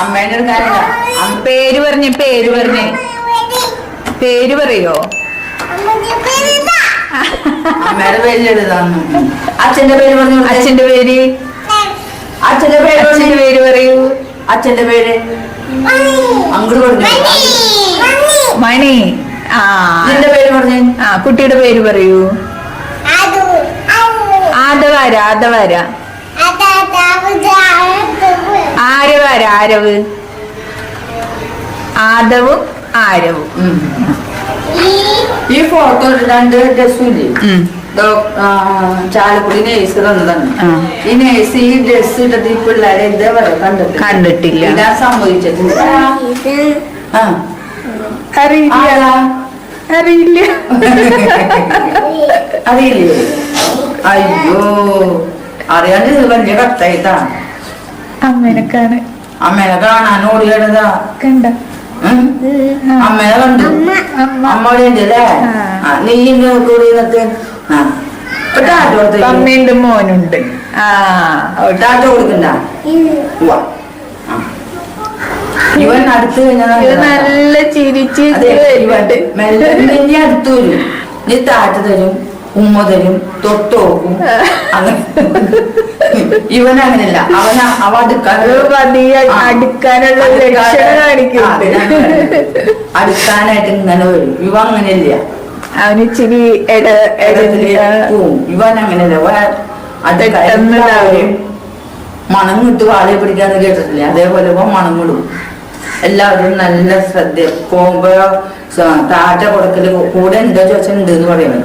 അമ്മയുടെ ഒരു കാര്യം പേര് പറഞ്ഞ് പേര് പറഞ്ഞ്. പേര് പറയോ? അമ്മയുടെ പേര് എഴുതാന്ന്. അച്ഛന്റെ പേര് പറഞ്ഞു അച്ഛന്റെ പേര്? അച്ഛന്റെ പേര് അച്ഛന്റെ പേര് പറയൂ. അച്ഛന്റെ പേര്? അങ്ങോട്ട് പറഞ്ഞു മണി. ആ. നിന്റെ പേര് പറഞ്ഞു. ആ കുട്ടിയുടെ പേര് പറയൂ. ആദവാര ആദവാര. ആരവാര ആരവ്? ആദവും ആരവും. ഈ ഫോട്ടോ രണ്ട് ഡ്രസ്സും ഉം. ചാലക്കുടി നേഴ്സ് തന്നതാണ്. ഈ നേഴ്സ് ഈ ഡ്രസ് ഇട്ടത് ഈ പിള്ളേരെ ഇതേവരെ കണ്ടിട്ട് കണ്ടിട്ടില്ല. അറിയില്ല. അറിയില്ല. അറിയില്ലേ? അയ്യോ. അറിയാണ്ട് ഇത് വലിയ കത്തായിട്ടാ അമ്മനക്കാണ് അമ്മേനെ കാണാൻ ഓടിയതാ. കണ്ട. അമ്മേനെ കണ്ടു? അമ്മ അമ്മ. അവിടെ ഉണ്ട് അല്ലേ? നീ കൂടി ഇപ്പൊ ടാറ്റ മോനുണ്ട്. ആ. ടാറ്റ കൊടുക്കണ്ട. ഇവൻ അടുത്ത് നല്ല ചിരിച്ച് മെല്ലെ അടുത്തു അടുത്ത് വരും. നീ താറ്റ തരും. ഉമ്മ തൊട്ടോക്കും. അങ്ങനെയല്ല അവൻ അവ അടുക്കാനുള്ള. അടുക്കാനായിട്ട് ഇങ്ങനെ വരും. ഇവ അങ്ങനെയല്ല അവന് ഇച്ചിരി. ഇവൻ അങ്ങനെയല്ല മണം കിട്ടു വാളയെ പിടിക്കാന്ന് കേട്ടിട്ടില്ലേ? അതേപോലെ മണം വിടും എല്ലാവരും നല്ല ശ്രദ്ധ പോകുമ്പോ താറ്റ കൊടുക്കൽ കൂടെ ഉണ്ടോ ചോദിച്ചാൽ ഉണ്ട് എന്ന് പറയുന്നത്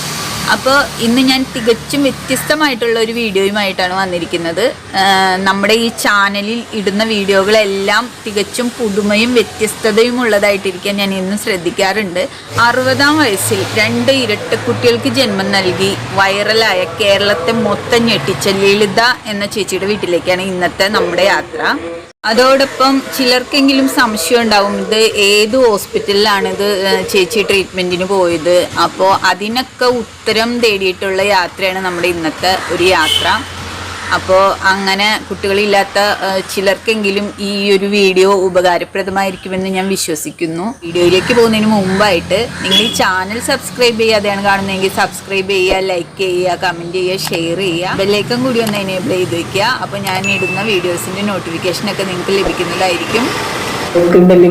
അപ്പോൾ ഇന്ന് ഞാൻ തികച്ചും വ്യത്യസ്തമായിട്ടുള്ള ഒരു വീഡിയോയുമായിട്ടാണ് വന്നിരിക്കുന്നത്. നമ്മുടെ ഈ ചാനലിൽ ഇടുന്ന വീഡിയോകളെല്ലാം തികച്ചും പുതുമയും വ്യത്യസ്തതയും ഉള്ളതായിട്ടിരിക്കാൻ ഞാൻ ഇന്ന് ശ്രദ്ധിക്കാറുണ്ട്. അറുപതാം വയസ്സിൽ രണ്ട് ഇരട്ട കുട്ടികൾക്ക് ജന്മം നൽകി വൈറലായ കേരളത്തെ മൊത്തം ഞെട്ടിച്ച ലളിത എന്ന ചേച്ചിയുടെ വീട്ടിലേക്കാണ് ഇന്നത്തെ നമ്മുടെ യാത്ര. അതോടൊപ്പം ചിലർക്കെങ്കിലും സംശയം ഉണ്ടാവും ഇത് ഏത് ഹോസ്പിറ്റലിലാണ് ഇത് ചേച്ചി ട്രീറ്റ്മെന്റിന് പോയത്? അപ്പോൾ അതിനൊക്കെ ഉത്തരം തേടിയിട്ടുള്ള യാത്രയാണ് നമ്മുടെ ഇന്നത്തെ ഒരു യാത്ര. അപ്പോൾ അങ്ങനെ കുട്ടികളില്ലാത്ത ചിലർക്കെങ്കിലും ഈ ഒരു വീഡിയോ ഉപകാരപ്രദമായിരിക്കുമെന്ന് ഞാൻ വിശ്വസിക്കുന്നു. വീഡിയോയിലേക്ക് പോകുന്നതിന് മുമ്പായിട്ട് നിങ്ങൾ ഈ ചാനൽ സബ്സ്ക്രൈബ് ചെയ്യാതെയാണ് കാണുന്നതെങ്കിൽ സബ്സ്ക്രൈബ് ചെയ്യുക ലൈക്ക് ചെയ്യുക കമന്റ് ചെയ്യുക ഷെയർ ചെയ്യുക. ബെല്ലൈക്കൺ കൂടി ഒന്ന് എനേബിൾ ചെയ്ത് വയ്ക്കുക അപ്പോൾ ഞാൻ ഇടുന്ന വീഡിയോസിന്റെ നോട്ടിഫിക്കേഷനൊക്കെ നിങ്ങൾക്ക് ലഭിക്കുന്നതായിരിക്കും.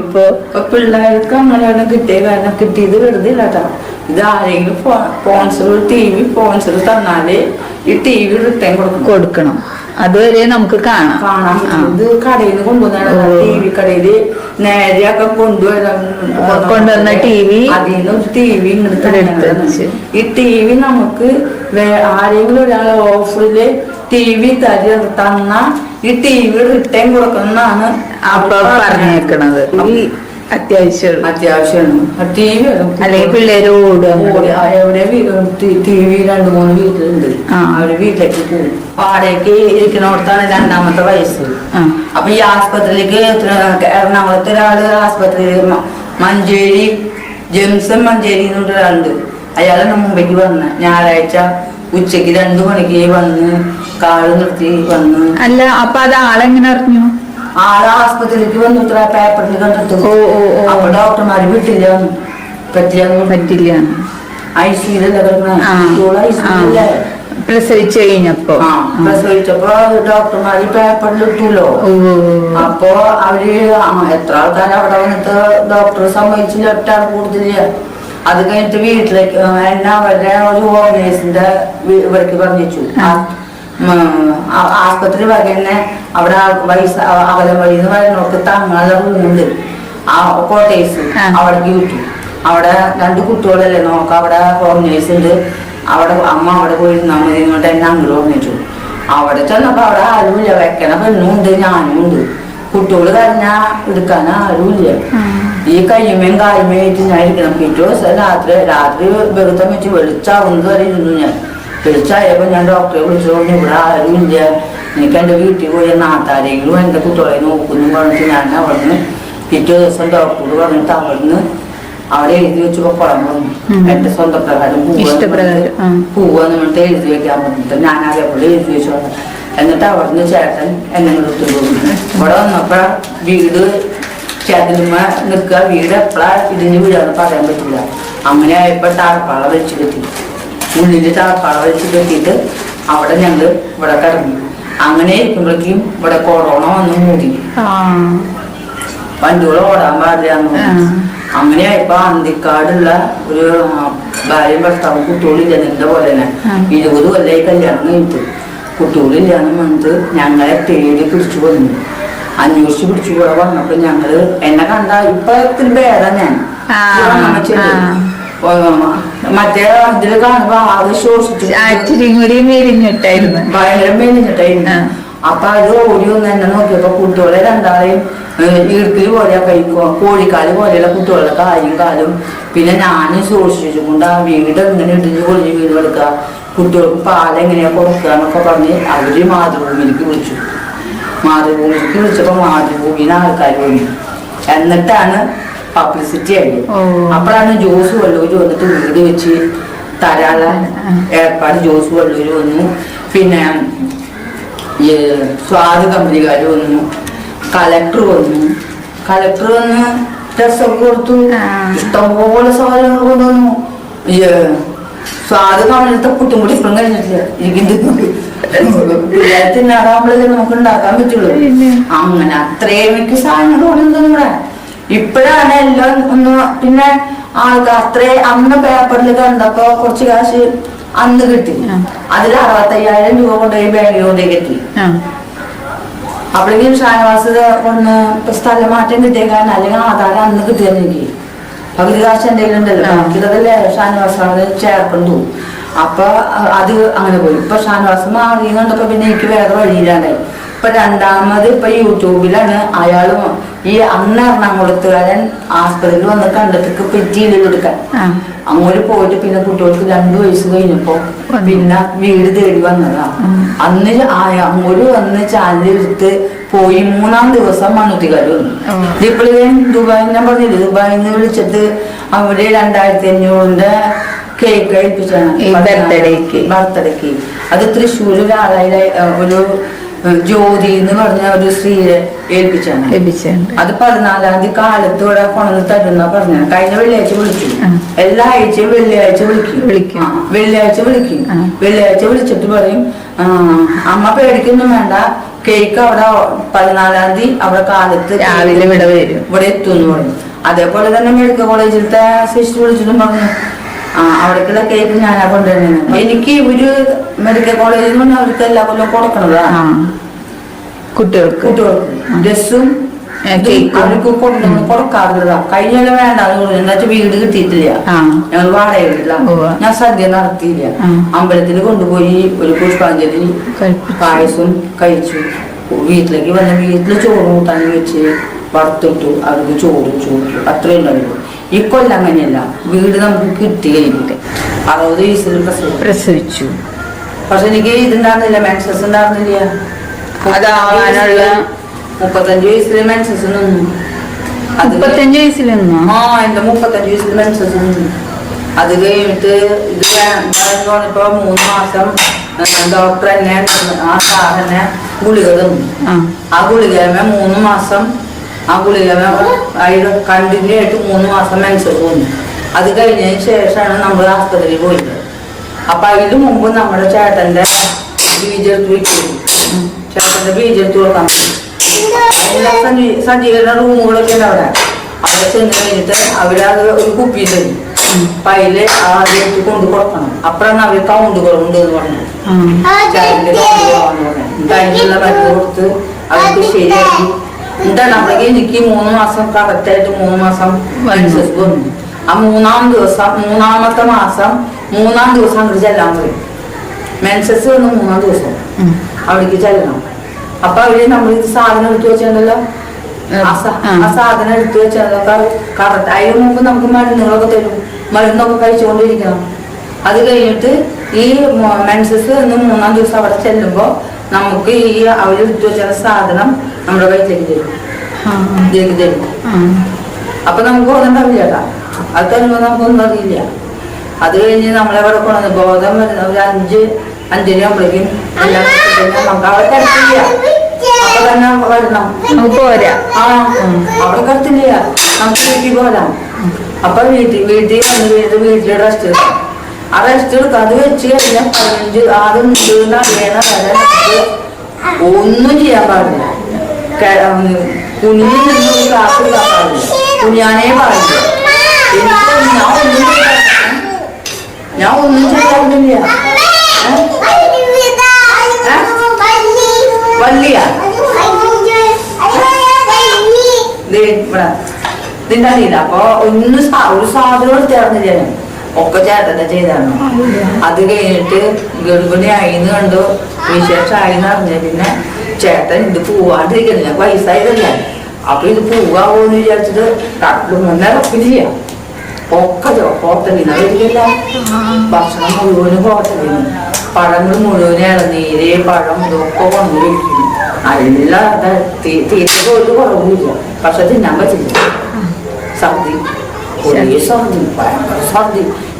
ഇപ്പോ പിള്ളേർക്ക് അങ്ങനെയാണ് കിട്ടിയ കാരണം കിട്ടിയത് വെറുതെ ഇല്ലാത്ത ഇത് ആരെങ്കിലും ടി വി സ്പോൺസർ തന്നാൽ ഈ ടി വി റിട്ടേൺ കൊടുക്കണം. കൊടുക്കണം. അതുവരെ നമുക്ക് കാണാം. കാണാം. ഇത് കടയിൽ നിന്ന് കൊണ്ടുവന്നാണ്. ടി വി കടയിൽ നേരെയൊക്കെ കൊണ്ടുവരാൻ കൊണ്ടുവന്ന TV അതിൽ നിന്ന് ടി വി ഇങ്ങോട്ട് ഈ ടി വി നമുക്ക് ആരെങ്കിലും ഒരാൾ ഓഫറിൽ ടി വി തരി തന്ന ഈ ടി വി റിട്ടേൺ കൊടുക്കുന്നതാണ് അപ്പൊ പറഞ്ഞേക്കണത്. ഈ അത്യാവശ്യം അത്യാവശ്യമാണ്. ടി വി അല്ലെങ്കിൽ പിള്ളേര് ഓടുക. എവിടെ ടി വി രണ്ടു മൂന്ന് വീട്ടിലുണ്ട്. അവർ വീട്ടിലേക്ക് പോകും. ഇരിക്കണോടത്താണ് രണ്ടാമത്തെ വയസ്സ്. അപ്പൊ ഈ ആസ്പത്രിയിലേക്ക് എത്ര- എറണാകുളത്ത് ഒരാൾ ആസ്പത്രിയിൽ മ- മഞ്ചേരി ജെംസൺ മഞ്ചേരി എന്നൊരു ഒരാളുണ്ട്. അയാളാണ് മുംബൈക്ക് വന്ന. ഞായറാഴ്ച ഉച്ചയ്ക്ക് രണ്ടു മണിക്ക് വന്ന് കാറ് നിർത്തി വന്ന്. അല്ല അപ്പൊ അത് ആളെങ്ങനെ അറിഞ്ഞു? ആൾ ആസ്പത്രിയിലേക്ക് വന്നു ഇത്ര പേപ്പറിൽ കണ്ടിട്ട്. അപ്പൊ ഡോക്ടർമാര് വീട്ടില്ല. പറ്റില്ല പറ്റില്ല. ഐ സിയിലല്ലേ ആ കിടക്കണ ഐ ആ. സിയിലല്ലേ പ്രസവിച്ചു കഴിഞ്ഞപ്പോ. ആ പ്രസവിച്ചപ്പോ ഡോക്ടർമാര് പേപ്പറിൽ ഇട്ടൂലോ ഓ. അപ്പൊ അവർ എത്ര ആൾക്കാർ അവിടെ വന്നിട്ട് ഡോക്ടർ സമ്മതിച്ചില്ല ഒറ്റ കൂടുതലില്ല. അത് കഴിഞ്ഞിട്ട് വീട്ടിലേക്ക് എന്നാ അവരുടെ ഒരു ഓർഗനൈസിന്റെ ഇവർക്ക് പറഞ്ഞു ആസ്പത്രി തന്നെ അവിടെ വയസ്സ് അകലം വഴി എന്ന് പറയുന്നവർക്ക് തങ്ങളുടെ റൂമുണ്ട് ആ കോട്ടേഴ്സ് അവിടെ വിട്ടു. അവിടെ രണ്ട് കുട്ടികളല്ലേ നോക്കാം അവിടെ ഹോം നേഴ്സ് ഉണ്ട്. അവിടെ അമ്മ അവിടെ പോയി ഇരുന്നാൽ മതി എന്നിട്ട് എന്നെ അങ്ങനെ ഓർമ്മിച്ചു അവിടെ ചെന്നപ്പോ അവിടെ ആരുമില്ല. വെക്കണ പെണ്ണുണ്ട് ഞാനും ഉണ്ട്. കുട്ടികൾ കരഞ്ഞാ എടുക്കാൻ ആരുമില്ല. ഈ കയ്യുമേയും കായ്മയായിട്ട് ഞാൻ ഇരിക്കണം. പിറ്റേ ദിവസം രാത്രി രാത്രി വെറുതെ വെച്ച് വെളിച്ചാവുന്നത് വരെ ഇരുന്നു ഞാൻ. വെളിച്ചായപ്പോ ഞാൻ ഡോക്ടറെ വിളിച്ചുകൊണ്ട് ഇവിടെ ആരുമില്ല എനിക്ക് എന്റെ വീട്ടിൽ പോയി നാട്ടാരെങ്കിലും എന്റെ കുട്ടികളെ നോക്കുന്നു പറഞ്ഞിട്ട് ഞാൻ അവിടുന്ന് പിറ്റേ ദിവസം ഡോക്ടറോട് പറഞ്ഞിട്ട് അവിടുന്ന് അവിടെ എഴുതി വെച്ചപ്പോ കുളം വന്നു. എന്റെ സ്വന്തം പ്രകാരം പൂവെന്ന് പറഞ്ഞിട്ട് എഴുതി വെക്കാൻ പറഞ്ഞിട്ട് ഞാൻ അതേപോലെ എഴുതി വെച്ചു. എന്നിട്ട് അവിടുന്ന് ചേട്ടൻ എന്നെ എടുത്തു പോകും ഇവിടെ വന്നപ്പോ വീട് ചേട്ടനുമ്മ നിൽക്കുക. വീട് എപ്പോഴാ ഇടിഞ്ഞു വീഴാന്ന് പറയാൻ പറ്റില്ല അങ്ങനെ ആയപ്പോ ടാർപ്പാള വെച്ച് കെട്ടി ഉള്ളിൽ ടാർപ്പാള വെച്ച് കെട്ടിയിട്ട് അവിടെ ഞങ്ങൾ ഇവിടെ കിടന്നു. അങ്ങനെ ഇരിക്കുമ്പോഴേക്കും ഇവിടെ കൊറോണ വന്നു മൂടി. ആ. വണ്ടികൾ ഓടാൻ പാടില്ല അങ്ങനെ ഇപ്പൊ അന്തിക്കാടുള്ള ഒരു ഭാര്യ ഭാര്യയും ഭർത്താവും കുട്ടികളില്ല നിന്റെ പോലെ തന്നെ ആ. ഇരുപത് കൊല്ലായി കല്യാണം കഴിഞ്ഞിട്ട്. കുട്ടികളില്ലാന്ന് വന്നിട്ട് ഞങ്ങളെ തേടി പിടിച്ചു വന്നു. അന്വേഷിച്ച് പിടിച്ചു കൂടെ വന്നപ്പോ ഞങ്ങൾ എന്നെ കണ്ട ഇപ്പൊ ഇത്തിരി ഭേദം ഞാൻ. മറ്റേ കാണുമ്പോ ആകെ ശോഷിച്ചു കൂടി മെലിഞ്ഞിട്ടായിരുന്നു. ഭയങ്കര മെലിഞ്ഞിട്ടായിരുന്നു. അപ്പൊ അത് ഓടി ഒന്ന് എന്നെ നോക്കിയപ്പോ കുട്ടികളെ രണ്ടാളെയും ഈർക്കിൽ പോലെ കഴിക്കുക കോഴിക്കാൽ പോലെയുള്ള കുട്ടികളുടെ കാലും കാലും. പിന്നെ ഞാൻ സൂക്ഷിച്ചുകൊണ്ട് ആ വീട് എങ്ങനെ ഇടിഞ്ഞു പൊളിഞ്ഞ് വീട് എടുക്കുക കുട്ടികൾക്ക് പാലെങ്ങനെയാ കൊടുക്കുക എന്നൊക്കെ പറഞ്ഞ് അവർ മാതൃഭൂമിയിലേക്ക് വിളിച്ചു. മാതൃഭൂമിക്ക് വിളിച്ചപ്പോ മാതൃഭൂമിന്ന് ആൾക്കാർ വന്നു. എന്നിട്ടാണ് പബ്ലിസിറ്റി ആയിരുന്നു. അപ്പോഴാണ് ജോസ് വള്ളൂര് വന്നിട്ട് വീട് വെച്ച് തരാനുള്ള ഏർപ്പാട് ജോസ് വള്ളൂര് വന്നു. പിന്നെ സ്വാദ് കമ്പനിക്കാർ വന്നു. കലക്ടർ വന്നു. കലക്ടർ വന്ന് ഡ്രസ്സൊക്കെ കൊടുത്തു. ഇഷ്ടംപോലെ സാധനങ്ങൾ കൊണ്ടുവന്നു. ഈ സ്വാദ് കമ്പനിത്തെ പുട്ടും കൂടി ഇപ്പം കഴിഞ്ഞിട്ടില്ല തിന്നാറാകുമ്പോഴല്ലേ നമുക്ക് ഉണ്ടാക്കാൻ പറ്റുള്ളൂ. അങ്ങനെ അത്രയും മിക്ക സാധനങ്ങൾ കൊണ്ടുവന്നു ഇവിടെ. ഇപ്പോഴാണ് എല്ലാം ഒന്ന് പിന്നെ ആൾക്കാർ അത്രേ അന്ന് പേപ്പറിൽ കണ്ടപ്പോ കുറച്ച് കാശ് അന്ന് കിട്ടി. അതിൽ അറുപത്തയ്യായിരം രൂപ കൊണ്ടുപോയി കൊണ്ടുപോയി കിട്ടി. അപ്പോഴേക്കും ഷാനവാസ് ഒന്ന് സ്ഥലം മാറ്റം കിട്ടിയേക്കാൻ അല്ലെങ്കിൽ ആധാരം അന്ന് കിട്ടിയെന്ന് എനിക്ക്. പകുതി കാശ് എന്റെ ഉണ്ടല്ലോ. ആ. ബാക്കിലതല്ലേ ഷാനവാസാണ് ചേർക്കുന്നു അപ്പൊ അത് അങ്ങനെ പോയി. ഇപ്പൊ ഷാനവാസ് മാറി കണ്ടപ്പോ പിന്നെ എനിക്ക് വേറെ വഴിയിലാണ്. ഇപ്പൊ രണ്ടാമത് ഇപ്പൊ യൂട്യൂബിലാണ്. അയാൾ ഈ അന്ന് എറണാകുളത്തുകാരൻ ആസ്പത്രിയിൽ വന്ന് കണ്ടിട്ട് പെറ്റി എടുക്കാൻ ആ. അങ്ങോട്ട് പോയിട്ട് പിന്നെ കുട്ടികൾക്ക് രണ്ടു വയസ്സ് കഴിഞ്ഞപ്പോ പിന്നെ വീട് തേടി വന്നതാ. അന്ന് അങ്ങോട്ട് വന്ന് ചാലിലെടുത്ത് പോയി മൂന്നാം ദിവസം മണ്ണുത്തിക്കാർ വന്നു. ഇപ്പോഴും ഇപ്പോഴേ ദുബായി ഞാൻ പറഞ്ഞില്ല ദുബായിൽ നിന്ന് വിളിച്ചിട്ട് അവർ രണ്ടായിരത്തി അഞ്ഞൂറിന്റെ കേക്ക് കഴിപ്പിച്ചാണ്. ബർത്ത്ഡേക്ക്. ബർത്ത്ഡേക്ക് അത് തൃശ്ശൂർ ഒരാളായി ഒരു ജ്യോതി എന്ന് പറഞ്ഞ ഒരു സ്ത്രീയെ ഏൽപ്പിച്ചാണ്. അത് പതിനാലാം തീയതി കാലത്ത് ഇവിടെ കൊണ്ടുവന്ന് തരുന്ന പറഞ്ഞ. കഴിഞ്ഞ വെള്ളിയാഴ്ച വിളിച്ചു. എല്ലാ ആഴ്ചയും വെള്ളിയാഴ്ച വിളിക്കും. വെള്ളിയാഴ്ച വിളിക്കും. വെള്ളിയാഴ്ച വിളിച്ചിട്ട് പറയും അമ്മ പേടിക്കൊന്നും വേണ്ട. കേക്ക് അവിടെ പതിനാലാം തീയതി അവിടെ കാലത്ത് രാവിലെ ഇവിടെ വരും. ഇവിടെ എത്തും എന്ന് പറയും. അതേപോലെ തന്നെ മെഡിക്കൽ കോളേജിലത്തെ സിസ്റ്റർ വിളിച്ചിട്ടും പറഞ്ഞു. അവിടേക്കുള്ള കേക്ക് ഞാനാ കൊണ്ടുവരുന്നത്. എനിക്ക് ഒരു മെഡിക്കൽ കോളേജിൽ നിന്ന് അവർക്ക് എല്ലാ കൊല്ലം കൊടുക്കണതാണ് കുട്ടികൾക്ക്. കുട്ടികൾക്ക്. ഡ്രസ്സും. അവർക്ക് കൊണ്ടുവന്ന് കൊടുക്കാറുള്ളതാ കഴിഞ്ഞാലും വേണ്ട എന്താ വെച്ചാൽ വീട് കിട്ടിയിട്ടില്ല. ഞങ്ങൾ വാടക വീട്ടില്ല ഞാൻ സദ്യ നടത്തിയില്ല. അമ്പലത്തിൽ കൊണ്ടുപോയി ഒരു പുഷ്പാഞ്ജലി. പായസം കഴിച്ചു. വീട്ടിലേക്ക് വന്ന് വീട്ടിൽ ചോറ് കൂട്ടാൻ വെച്ച് വറുത്തിട്ടു. അവർക്ക് ചോറ് ചോറ്. അത്രയും ഉണ്ടാവുള്ളൂ ഈ കൊല്ലം അങ്ങനെയല്ല. വീട് നമുക്ക് കിട്ടി കഴിഞ്ഞിട്ട് അറുപത് വയസ്സിൽ പ്രസവം പ്രസവിച്ചു. പക്ഷെ എനിക്ക് ഇതുണ്ടായിരുന്നില്ല. മെൻസസ് ഉണ്ടായിരുന്നില്ല. അതാവാനുള്ള മുപ്പത്തഞ്ച് വയസ്സിൽ മെൻസസ് നിന്നു. മുപ്പത്തഞ്ച് വയസ്സിൽ നിന്നോ? ആ എന്റെ മുപ്പത്തഞ്ച് വയസ്സിൽ മെൻസസ് നിന്നു. അത് കഴിഞ്ഞിട്ട് ഇത് പറഞ്ഞപ്പോ മൂന്ന് മാസം ഡോക്ടർ തന്നെ ആ സാർ എന്നെ ഗുളിക തന്നു. ആ. ആ ഗുളികമേ മൂന്ന് മാസം ആ ഗുളിക അതിൽ കണ്ടിന്യൂ ആയിട്ട് മൂന്ന് മാസം മെൻസസ് വന്നു അത് കഴിഞ്ഞതിന് ശേഷമാണ് നമ്മൾ ആസ്പത്രിയിൽ പോയത് അപ്പൊ അതിന് മുമ്പ് നമ്മുടെ ചേട്ടന്റെ ബീജെടുത്ത് വെച്ചു ചേട്ടന്റെ ബീജെടുത്ത് കൊടുക്കാൻ സജ്ജീകരണ റൂമുകളൊക്കെ ഉണ്ട് അവിടെ. അവിടെ ചെന്ന് കഴിഞ്ഞിട്ട് അവരത് ഒരു കുപ്പി തരും. അപ്പൊ അതിൽ ആദ്യം എടുത്ത് കൊണ്ട് കൊടുക്കണം. അപ്പഴാണ് അവർ കൗണ്ട് കുറവുണ്ട് എന്ന് പറഞ്ഞു ചായന്റെ കൗണ്ട് കുറവാന്ന് പറഞ്ഞു അതിനുള്ള മരുന്ന് കൊടുത്ത് അവർക്ക് ശരിയാക്കി അപ്പോഴേക്ക് എനിക്ക് മൂന്ന് മാസം കറക്റ്റായിട്ട് മൂന്ന് മാസം മെൻസസ് വന്നു. ആ മൂന്നാം ദിവസം മൂന്നാമത്തെ മാസം മൂന്നാം ദിവസം അങ്ങോട്ട് ചെല്ലാൻ പറയും മെൻസസ് വന്ന് മൂന്നാം ദിവസം. അവിടേക്ക് ചെല്ലണം. അപ്പൊ അവർ നമ്മൾ ഇത് സാധനം എടുത്തു വെച്ചിട്ടുണ്ടല്ലോ ആ. സാധനം എടുത്തു വെച്ചാൽ കറക്റ്റ്. അതിന് മുമ്പ് നമുക്ക് മരുന്നുകളൊക്കെ തരും. മരുന്നൊക്കെ കഴിച്ചുകൊണ്ടിരിക്കണം അത് കഴിഞ്ഞിട്ട് ഈ മെൻസസ് എന്ന് മൂന്നാം ദിവസം അവിടെ ചെല്ലുമ്പോ നമുക്ക് ഈ അവർ വെച്ച സാധനം നമ്മുടെ കയ്യിലേക്ക് തരും ആ ഇതിലേക്ക് തരും ആ. അപ്പൊ നമുക്ക് ഒന്നുണ്ടാവില്ല ഉണ്ടാവില്ല അത് തരുമ്പോ നമുക്കൊന്നും അറിയില്ല. അത് കഴിഞ്ഞ് നമ്മളെവിടെ കൊണ്ടുവന്ന് ബോധം വരുന്ന ഒരു അഞ്ച് അഞ്ചര ആകുമ്പോഴേക്കും നമുക്ക് അവിടെ തരത്തില്ല അപ്പൊ തന്നെ വരണം. നമുക്ക് പോരാ. ആ അവിടെ കിടത്തില്ല. നമുക്ക് വീട്ടിൽ പോരാം. അപ്പൊ വീട്ടിൽ വീട്ടിൽ വന്ന് വീട്ടിൽ വീട്ടിൽ റെസ്റ്റ് എടുക്കാം. ആ റെസ്റ്റ് എടുക്കാം അത് വെച്ച് കഴിഞ്ഞാൽ പതിനഞ്ച് ആദ്യം വീണ് അറിയണ വരെ ഒന്നും ചെയ്യാൻ പാടില്ല. കുഞ്ഞിൽ നിന്നൊരു ക്ലാസ് എടുക്കാൻ പാടില്ല. കുഞ്ഞാനേ പാടില്ല എനിക്ക് ഞാൻ ഒന്നും ഞാൻ ഒന്നും ചെയ്യാറില്ല വല്ലിയ ഇതിന്റെ അറിയില്ല അപ്പൊ ഒന്ന് ഒരു സാധനം എടുത്തായിരുന്നില്ല ഞാൻ ഒക്കെ ചേട്ടന്റെ ചെയ്തായിരുന്നു അത് കഴിഞ്ഞിട്ട് ഗർഭിണി ആയിന്ന് കണ്ടു. വിശേഷം ആയിന്ന് അറിഞ്ഞ. പിന്നെ ചേട്ടൻ ഇത് പോവാണ്ടിരിക്കുന്നില്ല വയസ്സായതല്ല അപ്പൊ ഇത് പോവാന്ന് വിചാരിച്ചിട്ട് കട്ടിൽ മുന്നേ റപ്പില്ല ഒക്കെ ഹോട്ടലിൽ വരികയില്ല ഭക്ഷണം മുഴുവനും ഹോട്ടലിൽ പഴങ്ങൾ മുഴുവൻ ഇളനീര് പഴം ഇതൊക്കെ വന്നു കഴിക്കുന്നു അല്ല തീറ്റ പോലും കുറവില്ല പക്ഷെ തിന്നാൻ പറ്റില്ല. ഛർദി ഒരേ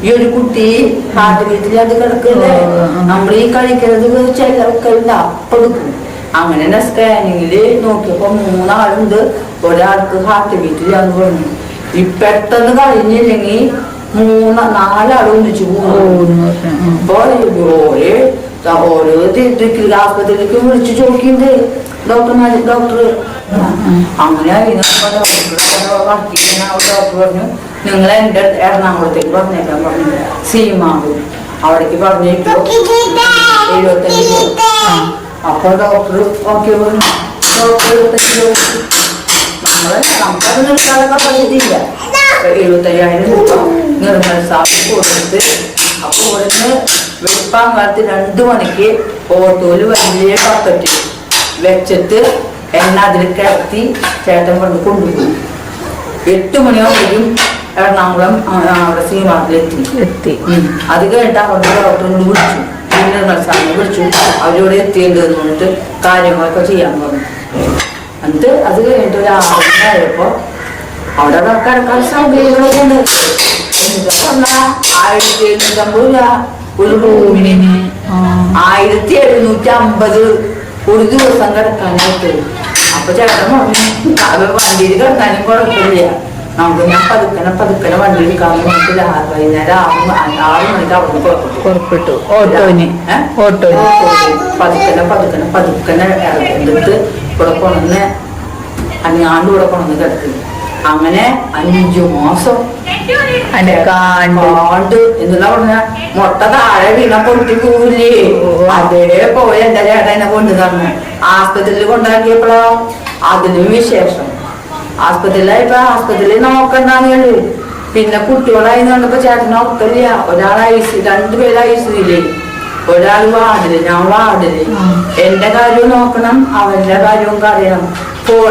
ഈ കുട്ടി ഹാർട്ട് ബീറ്റിൽ അത് കിടക്കില്ലേ നമ്മൾ ഈ കളിക്കുന്നത് ചിലർക്കെല്ലാം അപ്പെടുക്കും അങ്ങനെ സ്കാനിങ്ങിൽ നോക്കിയപ്പോ മൂന്നാളുണ്ട്. ഒരാൾക്ക് ഹാർട്ട് ബീറ്റിലാന്ന് പറഞ്ഞു. ഈ പെട്ടെന്ന് കഴിഞ്ഞില്ലെങ്കിൽ മൂന്ന് നാലാൾ ഒന്നിച്ചു പോകുന്നു അപ്പൊ ഓരോ ഓരോ ദിക്ക് ആസ്പത്രിയിലേക്ക് വിളിച്ചു ചോദിക്കുന്നത് ഡോക്ടർമാര് ഡോക്ടർ. അങ്ങനെ ഡോക്ടർ പറഞ്ഞു നിങ്ങൾ എന്റെ എറണാകുളത്തേക്ക് പറഞ്ഞേക്കാൻ പറഞ്ഞില്ല. സീമാവ്. അവിടേക്ക് പറഞ്ഞേക്കോ. അപ്പൊ ഡോക്ടർ ഓക്കെ പറഞ്ഞു? ഡോക്ടർ എഴുപത്തഞ്ച് നമ്മളെ നമുക്കത് നിർത്താനൊക്കെ പറഞ്ഞിട്ടില്ല. എഴുപത്തയ്യായിരം രൂപ നിർമ്മൽ സാപ്പ് കൊടുത്ത് അപ്പൊ ഇവിടുന്ന് വെളുപ്പാങ്കാലത്ത് രണ്ടു മണിക്ക് ഓട്ടോയിൽ വലിയ ബക്കറ്റ് വെച്ചിട്ട് എണ്ണ അതിൽ കിടത്തി ചേട്ടൻ കൊണ്ട് കൊണ്ടുപോയി. എട്ട് മണിയാകുമ്പോഴേക്കും എറണാകുളം അവിടെ സീമാർട്ടിലെത്തി എത്തി. അത് കേട്ട് അവരുടെ ഡോക്ടറിനോട് വിളിച്ചു. നിർമ്മൽ സാറിനെ വിളിച്ചു. അവരോട് എത്തിയിട്ടുണ്ട് എന്ന് പറഞ്ഞിട്ട് കാര്യങ്ങളൊക്കെ ചെയ്യാൻ പറഞ്ഞു. എന്നിട്ട് അത് കഴിഞ്ഞിട്ട് ഒരു ആയപ്പോ അവിടെ കിടക്കാൻ സൗകര്യങ്ങളൊക്കെ ഉണ്ട്. ആയിരത്തി എഴുന്നൂറ്റമ്പത് രൂപ ഒരു റൂമിന് ആയിരത്തി എഴുന്നൂറ്റി അമ്പത് ഒരു ദിവസം കിടക്കാനായിട്ട്. അപ്പൊ ചേട്ടൻ പറഞ്ഞു അത് വണ്ടിയിൽ കിടക്കാനും കുഴപ്പമില്ല. നമുക്ക് ഞാൻ പതുക്കനെ പതുക്കനെ വണ്ടിയിൽ രാ- വൈകുന്നേരം ആറ് മണിക്ക് അവിടെ നിന്ന് പുറപ്പെട്ടു. ഓട്ടോന്? ഓട്ടോന്. പതുക്കനെ പതുക്കനെ പതുക്കനെ എടുത്ത് ഇവിടെ കൊണ്ടുവന്ന് അഞ്ഞാണ്ട് ഇവിടെ കൊണ്ടുവന്ന് കിടക്കുന്നു. അങ്ങനെ അഞ്ചു മാസം കാണ്ട്. എന്നുള്ള പറഞ്ഞ? മുട്ട താഴെ വീണ പൊട്ടി പോവില്ലേ? അതേപോലെ എന്റെ ചേട്ടനെ കൊണ്ടു തന്നെ ആസ്പത്രിയിൽ കൊണ്ടാക്കിയപ്പോഴോ അതിനും വിശേഷം. ആസ്പത്രിയിലായപ്പോ ആസ്പത്രിയിൽ നോക്കണ്ടാന്നുള്ളു പിന്നെ കുട്ടികളായി കണ്ടപ്പോ ചേട്ടന് ഒക്കില്ല ഒരാൾ ഐസ് രണ്ടുപേര് ഐസിയില്ലേ ഒരാൾ വാർഡിൽ ഞാൻ വാർഡിൽ. എന്റെ കാര്യവും നോക്കണം അവന്റെ കാര്യവും അറിയണം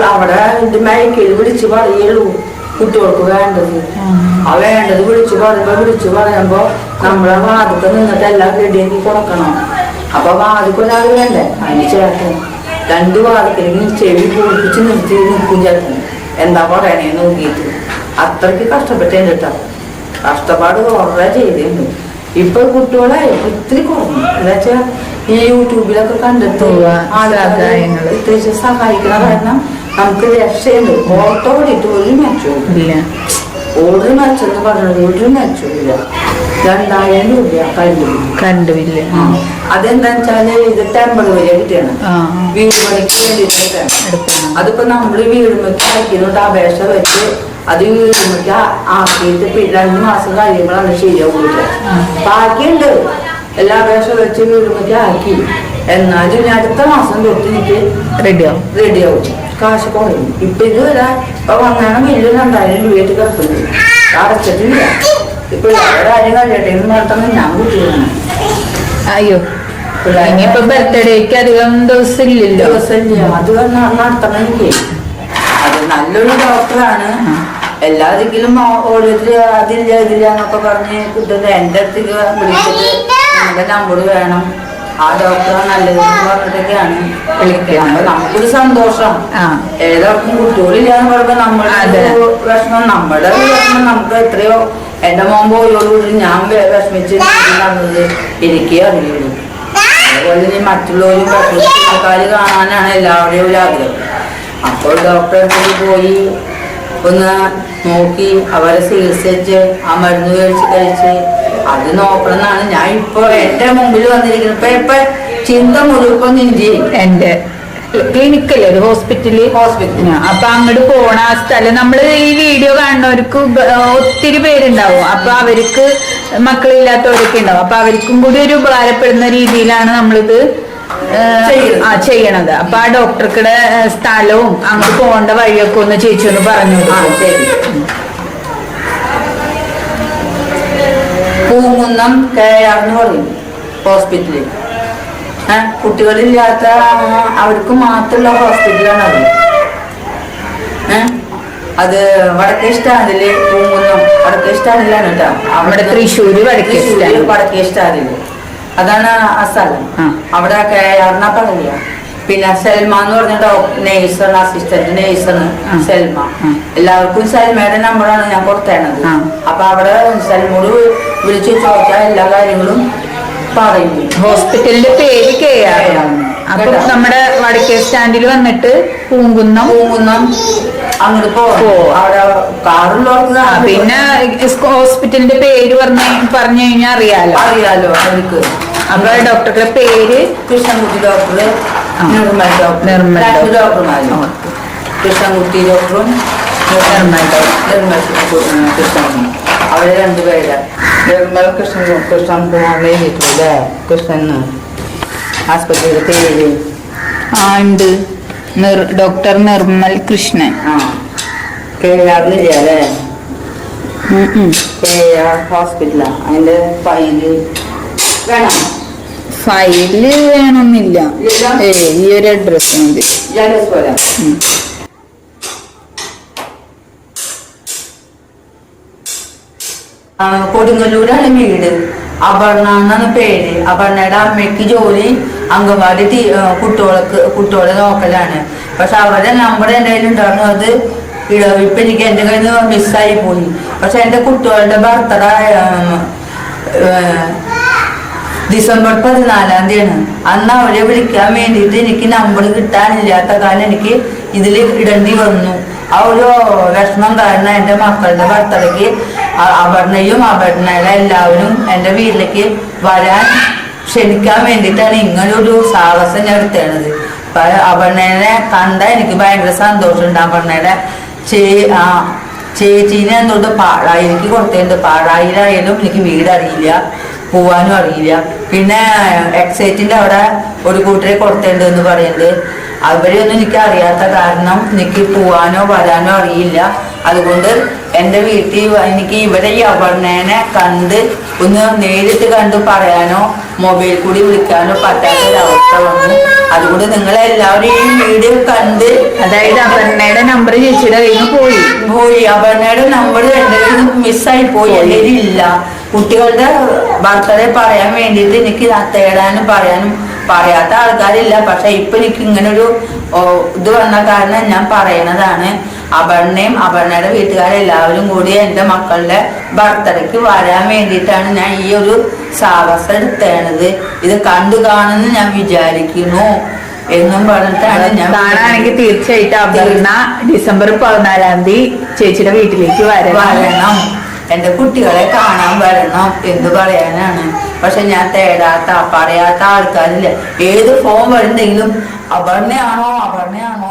അവിടെ ഇത് മയക്കിൽ വിളിച്ചു പറയുള്ളൂ കുട്ടികൾക്ക് വേണ്ടത്. ആ. വേണ്ടത് വിളിച്ചു പറയുമ്പോ വിളിച്ചു പറയുമ്പോ നമ്മളെ വാതിക്ക് നിന്നിട്ട് എല്ലാം റെഡിയാക്കി കൊടുക്കണം. അപ്പൊ വാതിക്ക് ഒരാൾ വേണ്ടേ? അതിന് ചേട്ടൻ. രണ്ട് വാതിക്കലെങ്കിലും ചെവി പൂടിപ്പിച്ച് നിർത്തി നിൽക്കും ചേട്ടൻ. എന്താ പറയണേ നോക്കിയിട്ട്. അത്രയ്ക്ക് കഷ്ടപ്പെട്ടേൻ കേട്ടോ. കഷ്ടപ്പാട് കുറേ ചെയ്തിരുന്നു ഇപ്പൊ കുട്ടികളെ ഒത്തിരി കുറഞ്ഞു എന്താച്ചാ ഈ യൂട്യൂബിലൊക്കെ സഹായങ്ങൾ. ഇത്തിരി സഹായിക്കണ കാരണം നമുക്ക് രക്ഷയുണ്ട്. ഓട്ടോ ഓടിയിട്ട് ഒരു മെച്ചവും ഇല്ല. ഒരു മെച്ചെന്ന് പറഞ്ഞത് ഒരു മെച്ചമില്ല രണ്ടായിരം രൂപ കറണ്ട് ബില്ല് ആ. അതെന്താ വെച്ചാൽ ഇത് ടെമ്പററി കിട്ടിയാണ്. ആ. വീട് പണിക്ക് വേണ്ടിയിട്ടാണ് അതിപ്പോ നമ്മൾ വീടുമ്പക്ക് അയക്കുന്നുണ്ട് അപേക്ഷ വെച്ച് അത് വീടുമ്പക്ക് ആക്കിയിട്ട് പി- രണ്ട് മാസം കഴിയുമ്പോഴാണ് ശരിയാവുക ബാക്കിയുണ്ട്. എല്ലാ അപേക്ഷ വെച്ച് വീടുമ്പക്ക് ആക്കി. എന്നാലും ഇനി അടുത്ത മാസം തൊട്ട് എനിക്ക് റെഡിയാവും. റെഡിയാവും. കാശ് കുറയും. ഇപ്പൊ ഇതുവരെ ഇപ്പൊ വന്നാണ് വലിയ രണ്ടായിരം രൂപയായിട്ട് കിടക്കുന്നത്. അടച്ചിട്ടില്ല. അയ്യോ ഇനിയിപ്പൊ ബർത്ത്ഡേക്ക് അധികം ദിവസം ഇല്ലല്ലോ അത് നല്ലൊരു ഡോക്ടറാണ് എല്ലാ ദിക്കിലും ഓ- ഓരോരുത്തർ അതില്ല ഇതില്ല എന്നൊക്കെ പറഞ്ഞ് കിട്ടുന്നത് എന്റെ അടുത്തേക്ക് വിളിച്ചിട്ട് നമ്മുടെ നമ്പർ വേണം. ആ ഡോക്ടറാണ് നല്ലത് എന്ന് പറഞ്ഞിട്ടൊക്കെയാണ് വിളിക്കുന്നത് നമുക്കൊരു സന്തോഷം. ഏതാർക്കും കുട്ടികളില്ലാന്ന് പറയുമ്പോ നമ്മുടെ അതെ. വിഷമം നമ്മുടെ വിഷമം നമുക്ക് എത്രയോ എന്റെ മോൻ പോയോടുകൂടി ഞാൻ വിഷമിച്ച് നടന്നത് എനിക്കേ അറിയുള്ളൂ അതുപോലെ ഇനി മറ്റുള്ളവരും വിഷമിക്കാര് കാണാനാണ് എല്ലാവരുടെയും ഒരു ആഗ്രഹം. അപ്പോൾ ഡോക്ടറെ അടുത്ത് പോയി ഒന്ന് നോക്കി അവരെ ചികിത്സിച്ച് ആ മരുന്ന് കഴിച്ച് കഴിച്ച്. അത് നോക്കണം എന്നാണ് ഞാൻ ഇപ്പൊ എന്റെ മുമ്പിൽ വന്നിരിക്കുന്നത്. ഇപ്പൊ ഇപ്പൊ ചിന്ത മുഴുവൻ നിന്റെ എന്റെ ക്ലിനിക്കല്ലേ ഒരു ഹോസ്പിറ്റൽ ഹോസ്പിറ്റൽ അപ്പൊ അങ്ങോട്ട് പോണ ആ സ്ഥലം. നമ്മൾ ഈ വീഡിയോ കാണുന്നവർക്ക് ഒത്തിരി പേരുണ്ടാവും. അപ്പൊ അവർക്ക് മക്കളില്ലാത്തവരൊക്കെ ഉണ്ടാവും. അപ്പൊ അവർക്കും കൂടി ഒരു ഉപകാരപ്പെടുന്ന രീതിയിലാണ് നമ്മളിത് ആ ചെയ്യണത്. അപ്പൊ ആ ഡോക്ടർക്കുടെ സ്ഥലവും അങ്ങോട്ട് പോകേണ്ട വഴിയൊക്കെ ഒന്ന് ചേച്ചി ഒന്ന് പറഞ്ഞു പൂങ്കുന്നം കെ ആർ എന്ന് പറയും ഹോസ്പിറ്റലിൽ കുട്ടികളില്ലാത്ത അവർക്ക് മാത്രമുള്ള ഹോസ്പിറ്റലാണ് അത്. അത് വടക്കേ സ്റ്റാൻഡിൽ പൂങ്കുന്നം വടക്കേ സ്റ്റാൻഡിലാണ് കേട്ടോ. അവിടെ വടക്കേ തൃശ്ശൂര് വടക്കേ സ്റ്റാൻഡിൽ. അതാണ് ആ സ്ഥലം. അവിടെ കെ ആറിനാ പിന്നെ സെൽമ എന്ന് പറഞ്ഞ നേഴ്സാണ് അസിസ്റ്റന്റ് നേഴ്സാണ്. സെൽമ. എല്ലാവർക്കും സെൽമയുടെ നമ്പറാണ് ഞാൻ പുറത്തേണത്. അപ്പൊ അവിടെ സെൽമോട് വിളിച്ചു ചോദിച്ചാൽ എല്ലാ കാര്യങ്ങളും പറയും ഹോസ്പിറ്റലിന്റെ പേര് കെ ആർ അപ്പൊ നമ്മുടെ വടക്കേ സ്റ്റാൻഡിൽ വന്നിട്ട് പൂങ്കുന്നം പൂങ്കുന്നം അങ്ങോട്ട് പോവാം പോ. അവിടെ കാറുള്ളവർക്ക് ആ, കാറിൽ പിന്നെ ഹോസ്പിറ്റലിന്റെ പേര് പറഞ്ഞ പറഞ്ഞു കഴിഞ്ഞാൽ അറിയാലോ അറിയാലോ അവർക്ക് അപ്പൊ ഡോക്ടറുടെ പേര് Krishnankutty doctor. Nirmal doctor Nirmal doctor. ഡോക്ടർമാരും. കൃഷ്ണൻകുട്ടി ഡോക്ടറും നിർമ്മൽ ഡോക്ടർ. നിർമ്മൽ കൃഷ്ണൻ അവർ രണ്ടുപേര് നിർമ്മൽ കൃഷ്ണൻ പോകാൻ എഴുതിയിട്ടില്ലേ കൃഷ്ണൻ ആസ്പത്രിയുടെ പേര്? ആ ഉണ്ട്. ഡോക്ടർ നിർമ്മൽ കൃഷ്ണൻ. ആ. കേരളേ അല്ലേ. കെ ആർ ഹോസ്പിറ്റലാ. അതിന്റെ ഫയൽ വേണം? ഫയൽ വേണമെന്നില്ല ഈ ഒരു അഡ്രസ് മതി ജലസ് പോലെ ഉം. ആ, കൊടുങ്ങല്ലൂരാണ് വീട്. അപർണ പേര്. അപർണയുടെ അമ്മയ്ക്ക് ജോലി അംഗൻവാടി ആ, കുട്ടികൾക്ക് കുട്ടികളെ നോക്കലാണ്. പക്ഷെ അവരുടെ നമ്പർ എന്റെ കയ്യിൽ ഉണ്ടായിരുന്നു. അത് ഇപ്പം എനിക്ക് എന്റെ കയ്യിൽ നിന്ന് മിസ്സായി പോയി. പക്ഷെ എന്റെ കുട്ടികളുടെ ബർത്ത്ഡേ ഡിസംബർ പതിനാലാം തീയതിയാണ്. അന്ന് അവരെ വിളിക്കാൻ വേണ്ടിയിട്ട് എനിക്ക് നമ്പർ കിട്ടാനില്ലാത്ത കാലം എനിക്ക് ഇതിൽ ഇടേണ്ടി വന്നു. ആ ഒരു വിഷമം കാരണം എന്റെ മക്കളുടെ ബർത്ത്ഡേക്ക് അപർണയും അപർണയുടെ എല്ലാവരും എന്റെ വീട്ടിലേക്ക് വരാൻ ക്ഷണിക്കാൻ വേണ്ടിയിട്ടാണ് ഇങ്ങനൊരു സാഹസം ഞാൻ എടുത്തേണത്. അപ്പൊ അപർണനെ കണ്ട എനിക്ക് ഭയങ്കര സന്തോഷമുണ്ട്. അപർണയുടെ ചേ ആ ചേച്ചീനെ എന്തുകൊണ്ട് പാടായി എനിക്ക് കൊടുത്തിട്ടുണ്ട് പാഴായിലായാലും എനിക്ക് വീടറിയില്ല. പോവാനും അറിയില്ല. പിന്നെ എക്സൈറ്റിന്റെ അവിടെ ഒരു കൂട്ടരെ കൊടുത്തിട്ടുണ്ട് എന്ന് പറയുന്നത്. അവരെയൊന്നും എനിക്ക് അറിയാത്ത കാരണം എനിക്ക് പോവാനോ വരാനോ അറിയില്ല. അതുകൊണ്ട് എന്റെ വീട്ടിൽ എനിക്ക് ഇവിടെ ഈ അപർണേനെ കണ്ട് ഒന്ന് നേരിട്ട് കണ്ട് പറയാനോ മൊബൈൽ കൂടി വിളിക്കാനോ പറ്റാത്ത ഒരവസ്ഥ വന്നു. അതുകൊണ്ട് നിങ്ങളെല്ലാവരും ഈ വീഡിയോ കണ്ട് അതായത് അപർണയുടെ നമ്പർ ചേച്ചിയുടെ കയ്യിൽ പോയി. പോയി. അപർണയുടെ നമ്പർ എന്റെ കയ്യിൽ മിസ്സായി പോയി. എന്റെ ഇല്ല. കുട്ടികളുടെ ബർത്ത്ഡേ പറയാൻ വേണ്ടിയിട്ട് എനിക്ക് തേടാനും പറയാനും പറയാത്ത ആൾക്കാരില്ല. പക്ഷെ ഇപ്പൊ എനിക്ക് ഇങ്ങനൊരു ഇത് വന്ന കാരണം ഞാൻ പറയണതാണ്. അപർണയും അപർണയുടെ വീട്ടുകാരെല്ലാവരും കൂടി എന്റെ മക്കളുടെ ബർത്ത്ഡേക്ക് വരാൻ വേണ്ടിയിട്ടാണ് ഞാൻ ഈ ഒരു സാഹസം എടുത്തേണത്. ഇത് കണ്ടു കാണുമെന്ന് ഞാൻ വിചാരിക്കുന്നു എന്നും പറഞ്ഞിട്ടാണ് ഞാൻ കാണാണെങ്കിൽ തീർച്ചയായിട്ടും അപർണ ഡിസംബർ പതിനാലാം തീയതി ചേച്ചിയുടെ വീട്ടിലേക്ക് വരണം. വരണം. എന്റെ കുട്ടികളെ കാണാൻ വരണം എന്ന് പറയാനാണ്. പക്ഷെ ഞാൻ തേടാത്ത പറയാത്ത ആൾക്കാരില്ല? ഏത് ഫോം വരുന്നെങ്കിലും അപർണയാണോ അപർണയാണോ